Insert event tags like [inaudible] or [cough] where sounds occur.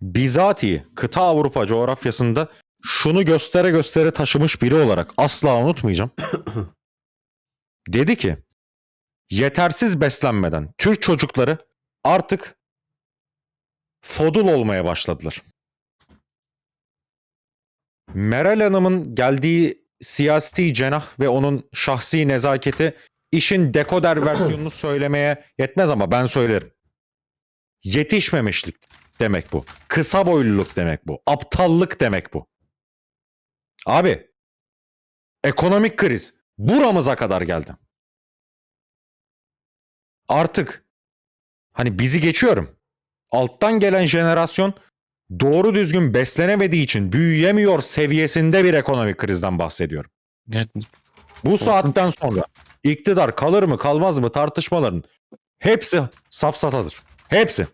bizatihi kıta Avrupa coğrafyasında şunu göstere göstere taşımış biri olarak asla unutmayacağım. [coughs] Dedi ki yetersiz beslenmeden Türk çocukları artık fodul olmaya başladılar. Meral Hanım'ın geldiği siyasi cenah ve onun şahsi nezaketi işin dekoder [coughs] versiyonunu söylemeye yetmez ama ben söylerim. Yetişmemişlik demek bu. Kısa boyluluk demek bu. Aptallık demek bu. Abi ekonomik kriz buramıza kadar geldi. Artık hani bizi geçiyorum. Alttan gelen jenerasyon doğru düzgün beslenemediği için büyüyemiyor seviyesinde bir ekonomik krizden bahsediyorum. Evet. Bu saatten sonra iktidar kalır mı kalmaz mı tartışmaların hepsi safsatadır. Hepsi.